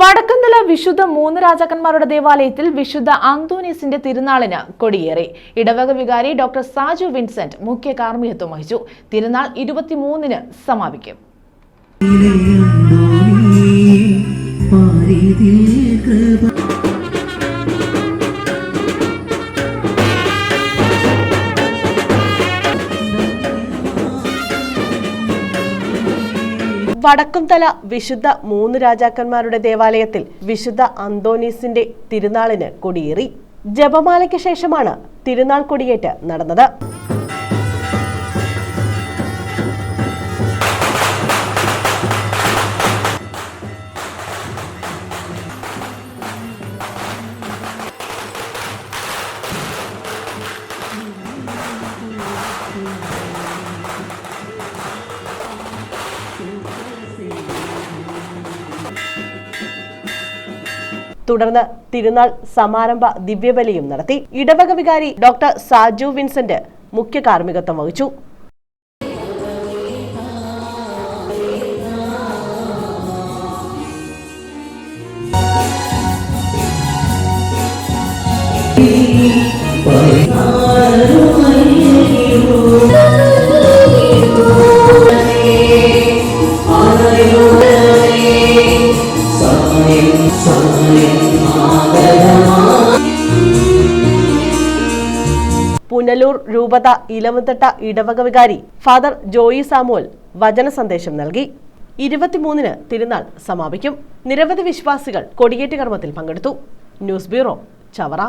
വടക്കന്തല വിശുദ്ധ മൂന്ന് രാജാക്കന്മാരുടെ ദേവാലയത്തിൽ വിശുദ്ധ അന്തോനീസിന്റെ തിരുനാളിന് കൊടിയേറി. ഇടവക വികാരി ഡോക്ടർ സാജു വിൻസെന്റ് മുഖ്യ കാർമ്മികത്വം വഹിച്ചു. തിരുനാൾ ഇരുപത്തിമൂന്നിന് സമാപിക്കും. വടക്കുംതല വിശുദ്ധ മൂന്ന് രാജാക്കന്മാരുടെ ദേവാലയത്തിൽ വിശുദ്ധ അന്തോനീസിന്റെ തിരുനാളിന് കൊടിയേറി. ജപമാലയ്ക്ക് ശേഷമാണ് തിരുനാൾ കൊടിയേറ്റ് നടന്നത്. തുടർന്ന് തിരുനാൾ സമാരംഭ ദിവ്യബലിയും നടത്തി. ഇടവക വികാരി ഡോക്ടർ സാജു വിൻസെന്റ് മുഖ്യ കാർമ്മികത്വം വഹിച്ചു. പുനലൂർ രൂപത ഇലവുത്തട്ട ഇടവക വികാരി ഫാദർ ജോയി സാമുവൽ വചന സന്ദേശം നൽകി. ഇരുപത്തിമൂന്നിന് തിരുനാൾ സമാപിക്കും. നിരവധി വിശ്വാസികൾ കൊടിയേറ്റ് കർമ്മത്തിൽ പങ്കെടുത്തു. News bureau Chavara.